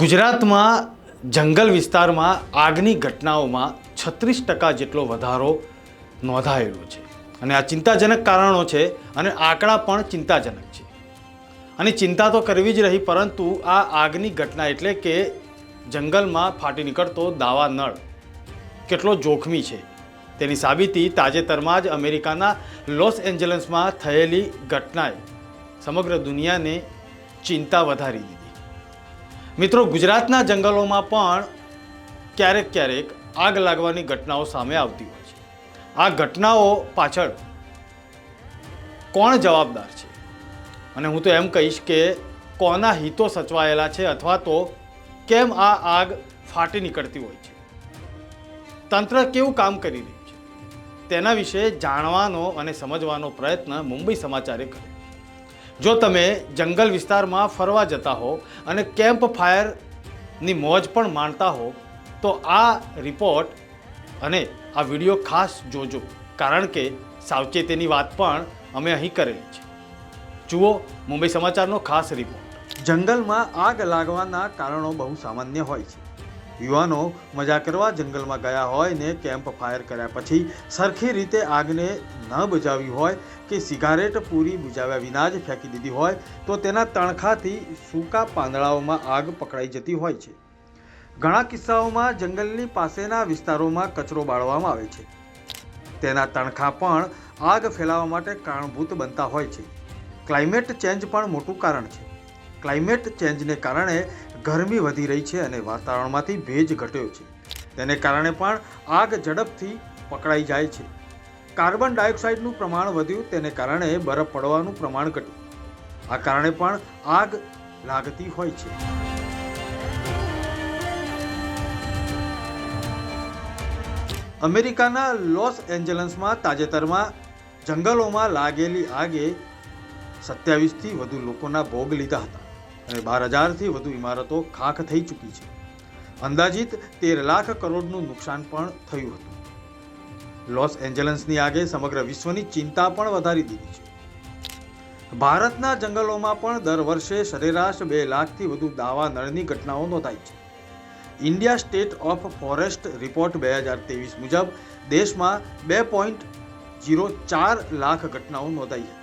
ગુજરાતમાં જંગલ વિસ્તારમાં આગની ઘટનાઓમાં છત્રીસ ટકા જેટલો વધારો નોંધાયેલો છે. અને આ ચિંતાજનક કારણો છે અને આંકડા પણ ચિંતાજનક છે. અને ચિંતા તો કરવી જ રહી, પરંતુ આ આગની ઘટના એટલે કે જંગલમાં ફાટી નીકળતો દાવા નળ કેટલો જોખમી છે. તેની સાબિતી તાજેતરમાં જ અમેરિકાના લોસ એન્જલસમાં થયેલી ઘટનાએ સમગ્ર દુનિયાને ચિંતા વધારી દીધી. મિત્રો, ગુજરાતના જંગલોમાં પણ ક્યારેક ક્યારેક આગ લાગવાની ઘટનાઓ સામે આવતી હોય છે. આ ઘટનાઓ પાછળ કોણ જવાબદાર છે? અને હું તો એમ કહીશ કે કોના હિતો સચવાયેલા છે અથવા તો કેમ આ આગ ફાટી નીકળતી હોય છે? તંત્ર કેવું કામ કરી રહ્યું છે? તેના વિશે જાણવાનો અને સમજવાનો પ્રયત્ન મુંબઈ સમાચારે કર્યો. જો તમે જંગલ વિસ્તારમાં ફરવા જતા હો અને કેમ્પ ફાયરની મોજ પણ માણતા હો, તો આ રિપોર્ટ અને આ વીડિયો ખાસ જોજો, કારણ કે સાવચેતીની વાત પણ અમે અહીં કરેલી છે. જુઓ મુંબઈ સમાચારનો ખાસ રિપોર્ટ. જંગલમાં આગ લાગવાના કારણો બહુ સામાન્ય હોય છે. યુવાનો મજા કરવા જંગલમાં ગયા હોય ને કેમ્પ ફાયર કર્યા પછી સરખી રીતે આગને ન બુજાવી હોય કે સિગારેટ પૂરી બુજાવ્યા વિના જ ફેંકી દીધી હોય, તો તેના તણખાથી સૂકા પાંદડાઓમાં આગ પકડાઈ જતી હોય છે. ઘણા કિસ્સાઓમાં જંગલની પાસેના વિસ્તારોમાં કચરો બાળવામાં આવે છે. તેના તણખા પણ આગ ફેલાવવા માટે કારણભૂત બનતા હોય છે. ક્લાઇમેટ ચેન્જ પણ મોટું કારણ છે. ક્લાઇમેટ ચેન્જને કારણે ગરમી વધી રહી છે અને વાતાવરણમાંથી ભેજ ઘટ્યો છે. તેને કારણે પણ આગ ઝડપથી પકડાઈ જાય છે. કાર્બન ડાયોક્સાઇડનું પ્રમાણ વધ્યું, તેને કારણે બરફ પડવાનું પ્રમાણ ઘટ્યું. આ કારણે પણ આગ લાગતી હોય છે. અમેરિકાના લોસ એન્જલન્સમાં તાજેતરમાં જંગલોમાં લાગેલી આગે સત્યાવીસથી વધુ લોકોના ભોગ લીધા હતા. અને બાર હજારથી વધુ ઇમારતો ખાખ થઈ ચૂકી છે. અંદાજિત તેર લાખ કરોડનું નુકસાન પણ થયું હતું. લોસ એન્જલન્સની આગે સમગ્ર વિશ્વની ચિંતા પણ વધારી દીધી છે. ભારતના જંગલોમાં પણ દર વર્ષે સરેરાશ બે લાખથી વધુ દાવા નળની ઘટનાઓ નોંધાઈ છે. India State of Forest Report બે હજાર ત્રેવીસ મુજબ દેશમાં બે પોઈન્ટ જીરો ચાર લાખ ઘટનાઓ નોંધાઈ હતી.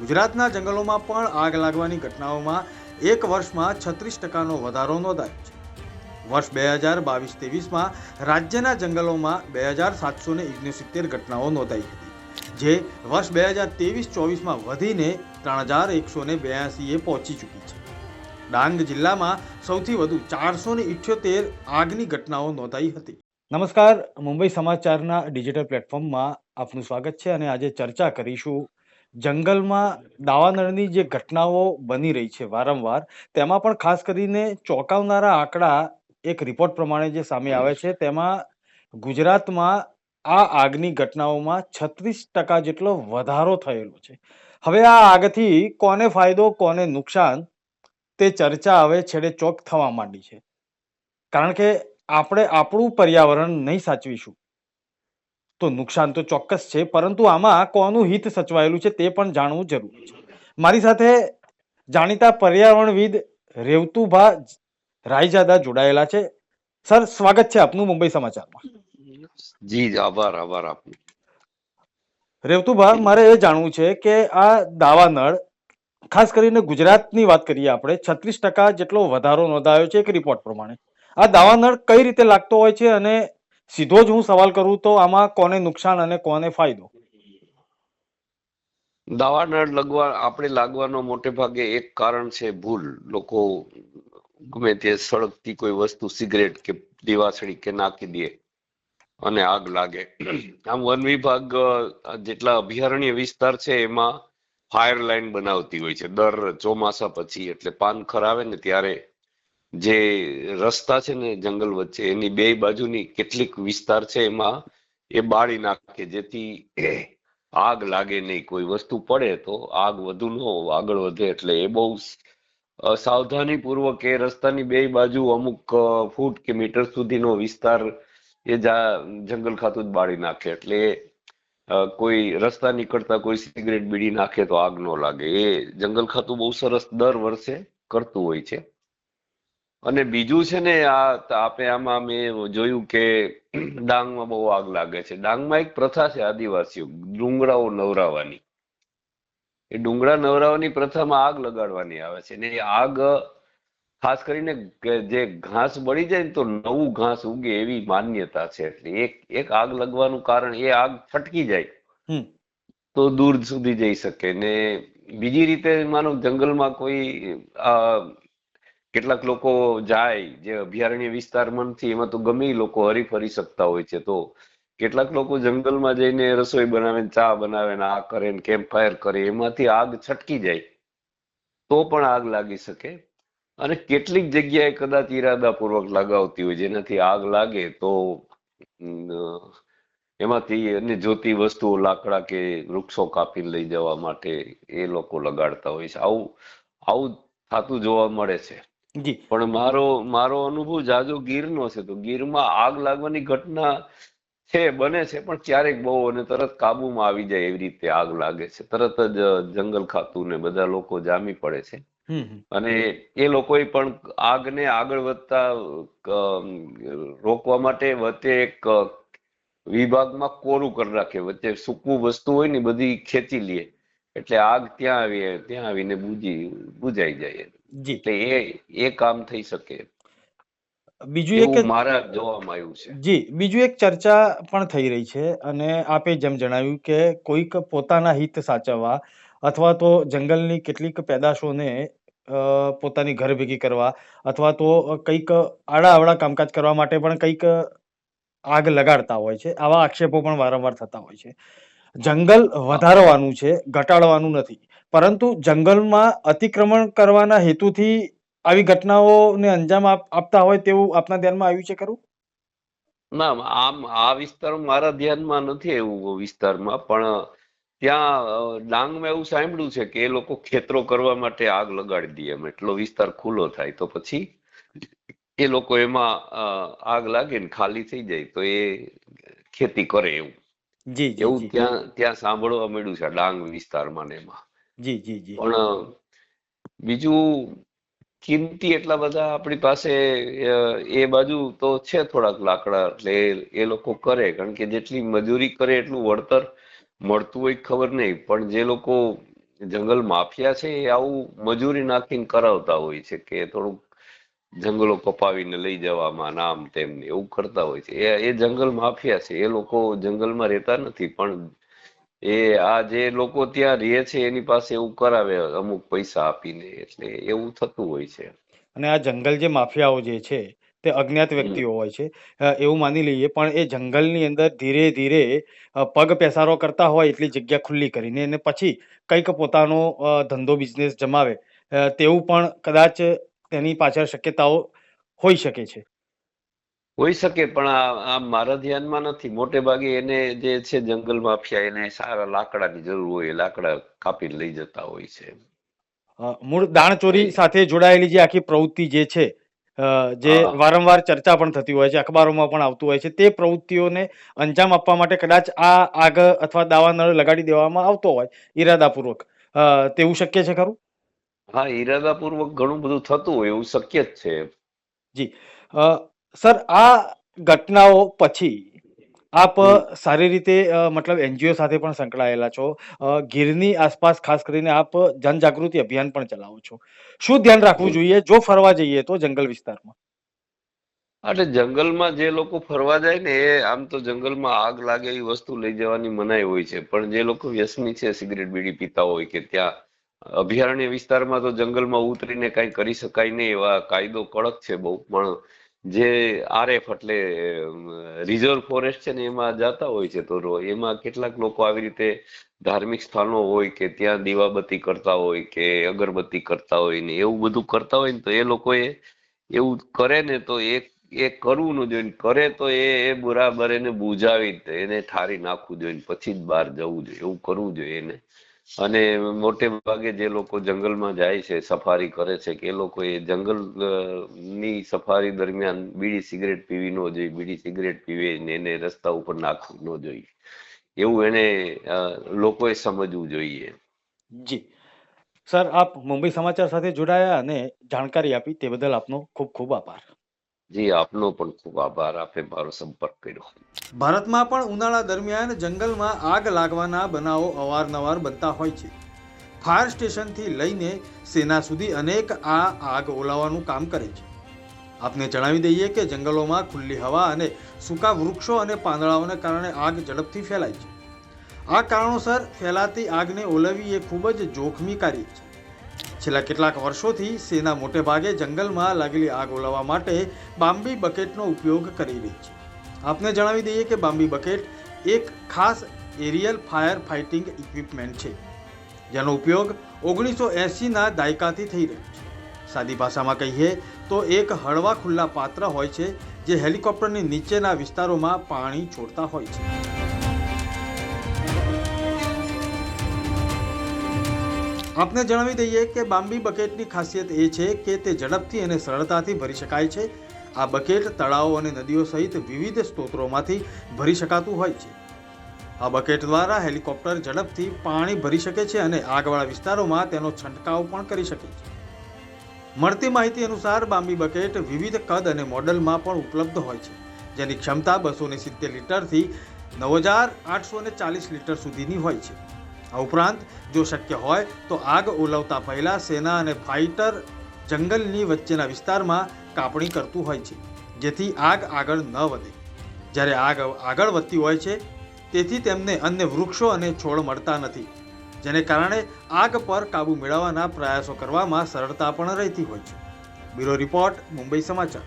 ગુજરાતના જંગલોમાં પણ આગ લાગવાની ઘટનાઓમાં એક વર્ષમાં છત્રીસ ટકાનો વધારો નોંધાયો છે. વર્ષ બે હજાર બાવીસ ત્રેવીસમાં રાજ્યના જંગલોમાં બે હજાર સાતસો ઓગણસિત્તેર ઘટનાઓ નોંધાઈ હતી, જે વર્ષ બે હજાર ત્રેવીસ ચોવીસમાં વધીને ત્રણ હજાર એકસો ને બ્યાસીએ પહોંચી ચૂકી છે. ડાંગ જિલ્લામાં સૌથી વધુ ચારસો ને ઇઠ્યોતેર આગની ઘટનાઓ નોંધાઈ હતી. નમસ્કાર, મુંબઈ સમાચારના ડિજિટલ પ્લેટફોર્મમાં આપનું સ્વાગત છે અને આજે ચર્ચા કરીશું જંગલમાં દાવાનળની જે ઘટનાઓ બની રહી છે વારંવાર, તેમાં પણ ખાસ કરીને ચોંકાવનારા આંકડા એક રિપોર્ટ પ્રમાણે જે સામે આવે છે, તેમાં ગુજરાતમાં આ આગની ઘટનાઓમાં છત્રીસ ટકા જેટલો વધારો થયેલો છે. હવે આ આગથી કોને ફાયદો, કોને નુકસાન, તે ચર્ચા હવે છેડે ચોક થવા માંડી છે. કારણ કે આપણે આપણું પર્યાવરણ નહીં સાચવીશું. તો નુકસાન તો ચોક્કસ છે પરંતુ આમાં કોનું હિત સચવાયેલું છે તે પણ જાણવું જરૂરી છે. મારી સાથે જાણીતા પર્યાવરણવિદ રેવતુભા રાયજાદા જોડાયેલા છે. સર સ્વાગત છે આપનું મુંબઈ સમાચારમાં. જી આભાર આભાર આપનું. રેવતુભા મારે એ જાણવું છે કે આ દાવા નળ ખાસ કરીને ગુજરાતની વાત કરીએ આપણે છત્રીસ ટકા જેટલો વધારો નોંધાયો છે એક રિપોર્ટ પ્રમાણે. આ દાવા નળ કઈ રીતે લાગતો હોય છે અને સીધો જ હું સવાલ કરું તો આમાં કોને નુકસાન અને કોને ફાયદો? દાવાનળ લગવા આપણે લાગવાનો મોટે ભાગે એક કારણ છે ભૂલ. લોકો ગમે તે સળગતી કોઈ વસ્તુ સિગરેટ કે દીવાસળી કે નાખી દે અને આગ લાગે. આમ વન વિભાગ જેટલા અભયારણ્ય વિસ્તાર છે એમાં ફાયર લાઈન બનાવતી હોય છે. દર ચોમાસા પછી એટલે પાન ખરાવે ને ત્યારે જે રસ્તા છે ને જંગલ વચ્ચે, એની બે બાજુની કેટલીક વિસ્તાર છે એમાં, એ બાળી નાખે, જેથી આગ લાગે નહીં. કોઈ વસ્તુ પડે તો આગ વધુ ન આગળ વધે એટલે એ બહુ સાવધાની પૂર્વક એ રસ્તાની બે બાજુ અમુક ફૂટ કે મીટર સુધીનો વિસ્તાર એ જંગલ ખાતું જ બાળી નાખે. એટલે કોઈ રસ્તા નીકળતા કોઈ સિગરેટ બીડી નાખે તો આગ ન લાગે. એ જંગલ ખાતું બહુ સરસ દર વર્ષે કરતું હોય છે. અને બીજું છે ને આ આપણે આમાં મેં જોયું કે ડાંગમાં બહુ આગ લાગે છે. ડાંગમાં એક પ્રથા છે આદિવાસીઓ ડુંગળાઓ નવરાવાની. એ ડુંગળા નવરાવાની પ્રથામાં આગ લગાડવાની આવે છે. ને એ આગ ખાસ કરીને જે ઘાસ બળી જાય ને તો નવું ઘાસ ઉગે એવી માન્યતા છે. એટલે એક એક આગ લગવાનું કારણ એ આગ ફટકી જાય. તો દૂર સુધી જઈ શકે. ને બીજી રીતે માનો જંગલમાં કોઈ આ કેટલાક લોકો જાય જે અભયારણ્ય વિસ્તારમાં નથી એમાં તો ગમે લોકો હરી ફરી શકતા હોય છે. તો કેટલાક લોકો જંગલમાં જઈને રસોઈ બનાવે ચા બનાવે ને આ કરે ને કેમ્પ ફાયર કરે, એમાંથી આગ છટકી જાય. તો પણ આગ લાગી શકે. અને કેટલીક જગ્યાએ કદાચ ઈરાદાપૂર્વક લગાવતી હોય, જેનાથી આગ લાગે તો એમાંથી અને જોતી વસ્તુઓ લાકડા કે વૃક્ષો કાપી લઈ જવા માટે એ લોકો લગાડતા હોય છે. આવું આવું થતું જોવા મળે છે. જી. પણ મારો મારો અનુભવ જાજો ગીરનો છે તો ગીરમાં આગ લાગવાની ઘટના છે બને છે પણ ક્યારેક બહુ અને તરત કાબુમાં આવી જાય એવી રીતે આગ લાગે છે. તરત જ જંગલ ખાતું ને બધા લોકો જામી પડે છે. અને એ લોકોએ પણ આગને આગળ વધતા રોકવા માટે વચ્ચે એક વિભાગમાં કોરું કરી રાખે વચ્ચે સૂકવું વસ્તુ હોય ને બધી ખેંચી લે. એટલે આગ ત્યાં આવી ત્યાં આવીને બુજી બુજાઈ જાય જી. એટલે એ એ કામ થઈ શકે. બીજું એક મારા જોવામાં આવ્યું છે. જી બીજું એક ચર્ચા પણ થઈ રહી છે અને આપે જેમ જણાવ્યું કે કોઈક પોતાના હિત સાચવવા અથવા તો જંગલની કેટલીક પેદાશોને પોતાની ઘર ભેગી કરવા અથવા તો કંઈક આડા અવળા કામકાજ કરવા માટે પણ કંઈક આગ લગાડતા હોય છે. આવા આક્ષેપો પણ વારંવાર થતા હોય છે. જંગલ વધારવાનું છે ઘટાડવાનું નથી. પરંતુ જંગલમાં અતિક્રમણ કરવાના હેતુથી આવી ઘટનાઓને અંજામ આપતા હોય તેવું આપના ધ્યાનમાં આવ્યું છે ખરું? ના આમ આ વિસ્તાર મારા ધ્યાનમાં નથી એવું વિસ્તારમાં પણ ત્યાં ડાંગમાં એવું સાંભળ્યું છે કે એ લોકો ખેતરો કરવા માટે આગ લગાડી દે એમ. એટલો વિસ્તાર ખુલ્લો થાય તો પછી એ લોકો એમાં આગ લાગે ને ખાલી થઈ જાય તો એ ખેતી કરે એવું. જી જી એવું ત્યાં ત્યાં સાંભળવા મળ્યું છે ડાંગ વિસ્તારમાં ને એમાં. જી જી જી. પણ બીજું કિંમતી એટલા બધા આપણી પાસે એ બાજુ તો છે થોડાક લાકડા, એટલે એ- લોકો કરે. કારણ કે જેટલી મજૂરી કરે એટલું વળતર મળતું હોય ખબર નહીં. પણ જે લોકો જંગલ માફિયા છે, એ આવું મજૂરી નાખીને કરાવતા હોય છે કે થોડુંક જંગલો કપાવીને લઈ જવામાં નામ તેમને એવું કરતા હોય છે. એ એ જંગલ માફિયા છે. એ લોકો જંગલમાં રહેતા નથી, પણ એ આ જે લોકો ત્યાં રહે છે, એની પાસે એવું કરાવે અમુક પૈસા આપીને, એટલે એવું થતું હોય છે. અને આ જંગલ જે માફિયાઓ જે છે, તે અજ્ઞાત વ્યક્તિઓ હોય છે. એવું માની લઈએ, પણ એ જંગલની અંદર ધીરે ધીરે પગ પેસારો કરતા હોય એટલી જગ્યા ખુલ્લી કરીને અને પછી કંઈક પોતાનો ધંધો બિઝનેસ જમાવે. તેવું પણ કદાચ તેની પાછળ શક્યતાઓ હોઈ શકે છે. હોઈ શકે પણ આ મારા ધ્યાનમાં નથી. મોટે ભાગે એને જે છે જંગલ માફિયા એને સારા લાકડાની જરૂર હોય લાકડા કાપી લઈ જતા હોય છે. મૂળ દાણચોરી સાથે જોડાયેલી જે આખી પ્રવૃત્તિ જે છે જે વારંવાર ચર્ચા પણ થતી હોય છે અખબારોમાં પણ આવતું હોય છે તે પ્રવૃત્તિઓને અંજામ આપવા માટે કદાચ આ આગ અથવા દાવાનળ લગાડી દેવામાં આવતો હોય ઈરાદાપૂર્વક. તેવું શક્ય છે ખરું? હા ઈરાદાપૂર્વક ઘણું બધું થતું હોય એવું શક્ય જ છે. જી. સર આ ઘટનાઓ પછી આપ સારી રીતે મતલબ એનજીઓ સાથે પણ સંકળાયેલા છો. ગીરની આસપાસ ખાસ કરીને આપ જનજાગૃતિ અભિયાન પણ ચલાવો છો. શું ધ્યાન રાખવું જોઈએ? જો ફરવા જઈએ તો જંગલ વિસ્તારમાં. એટલે જંગલમાં જે લોકો ફરવા જાય ને એ આમ તો જંગલમાં આગ લાગે એવી વસ્તુ લઈ જવાની મનાઈ હોય છે. પણ જે લોકો વ્યસની છે સિગરેટ બીડી પીતા હોય કે ત્યાં અભયારણ્ય વિસ્તારમાં તો જંગલમાં ઉતરીને કાંઈ કરી શકાય નહીં એવા કાયદો કડક છે બહુ. પણ જે આરએફ એટલે રિઝર્વ ફોરેસ્ટ છે ને, એમાં જતા હોય છે. તો એમાં કેટલાક લોકો આવી રીતે ધાર્મિક સ્થાનો હોય કે ત્યાં દીવાબત્તી કરતા હોય કે અગરબત્તી કરતા હોય ને એવું બધું કરતા હોય ને, તો એ લોકોએ એવું કરે ને, તો એ એ કરવું ન જોઈએ. કરે તો એ એ બરાબર એને બુજાવી એને ઠારી નાખવું જોઈએ પછી જ બહાર જવું જોઈએ. એવું કરવું જોઈએ એને. અને મોટે ભાગે જે લોકો જંગલમાં જાય છે, સફારી કરે છે, કે એ લોકો એ જંગલની સફારી દરમિયાન બીડી સિગરેટ પીવી ન જોઈએ, બીડી સિગરેટ પીવે ને એને રસ્તા ઉપર નાખવી ન જોઈએ. એવું એને લોકોએ સમજવું જોઈએ. જી. સર, આપ મુંબઈ સમાચાર સાથે જોડાયા અને જાણકારી આપી તે બદલ આપનો ખૂબ ખૂબ આભાર. જી, આપનો પણ ખૂબ આભાર. આપે મારો સંપર્ક કર્યો. ભારતમાં પણ ઉનાળા દરમિયાન જંગલમાં આગ લાગવાના બનાવો અવારનવાર બનતા હોય છે. ફાયર સ્ટેશનથી લઈને સેના સુધી અનેક આ આગ ઓલાવવાનું કામ કરે છે. આપને જણાવી દઈએ કે જંગલોમાં ખુલ્લી હવા અને સૂકા વૃક્ષો અને પાંદડાઓને કારણે આગ ઝડપથી ફેલાય છે. આ કારણોસર ફેલાતી આગને ઓલવવી એ ખૂબ જ જોખમી કાર્ય છે. છેલ્લા કેટલાક વર્ષોથી સેના મોટે ભાગે જંગલમાં લાગેલી આગ ઓલવવા માટે બામ્બી બકેટનો ઉપયોગ કરી રહી છે. આપને જણાવી દઈએ કે બામ્બી બકેટ એક ખાસ એરિયલ ફાયર ફાઇટિંગ ઇક્વિપમેન્ટ છે, જેનો ઉપયોગ ઓગણીસો એંસીના દાયકાથી થઈ રહ્યો છે. સાદી ભાષામાં કહીએ તો એક હળવા ખુલ્લા પાત્ર હોય છે, જે હેલિકોપ્ટરની નીચેના વિસ્તારોમાં પાણી છોડતા હોય છે. આપને જણાવી દઈએ કે બામ્બી બકેટની ખાસિયત એ છે કે તે ઝડપથી અને સરળતાથી ભરી શકાય છે. આ બકેટ તળાવો અને નદીઓ સહિત વિવિધ સ્ત્રોતોમાંથી ભરી શકાતું હોય છે. આ બકેટ દ્વારા હેલિકોપ્ટર ઝડપથી પાણી ભરી શકે છે અને આગવાળા વિસ્તારોમાં તેનો છંટકાવ પણ કરી શકે છે. મળતી માહિતી અનુસાર બામ્બી બકેટ વિવિધ કદ અને મોડલમાં પણ ઉપલબ્ધ હોય છે, જેની ક્ષમતા બસો ને સિત્તેર લીટરથી નવ હજાર આઠસો ને ચાલીસ લીટર સુધીની હોય છે. આ ઉપરાંત, જો શક્ય હોય, તો આગ ઓલવતા પહેલાં સેના અને ફાઇટર જંગલની વચ્ચેના વિસ્તારમાં કાપણી કરતું હોય છે, જેથી આગ આગળ ન વધે. જ્યારે આગ આગળ વધતી હોય છે, તેથી તેમને અન્ય વૃક્ષો અને છોડ મળતા નથી, જેને કારણે આગ પર કાબૂ મેળવવાના પ્રયાસો કરવામાં સરળતા પણ રહેતી હોય છે. બ્યુરો રિપોર્ટ, મુંબઈ સમાચાર.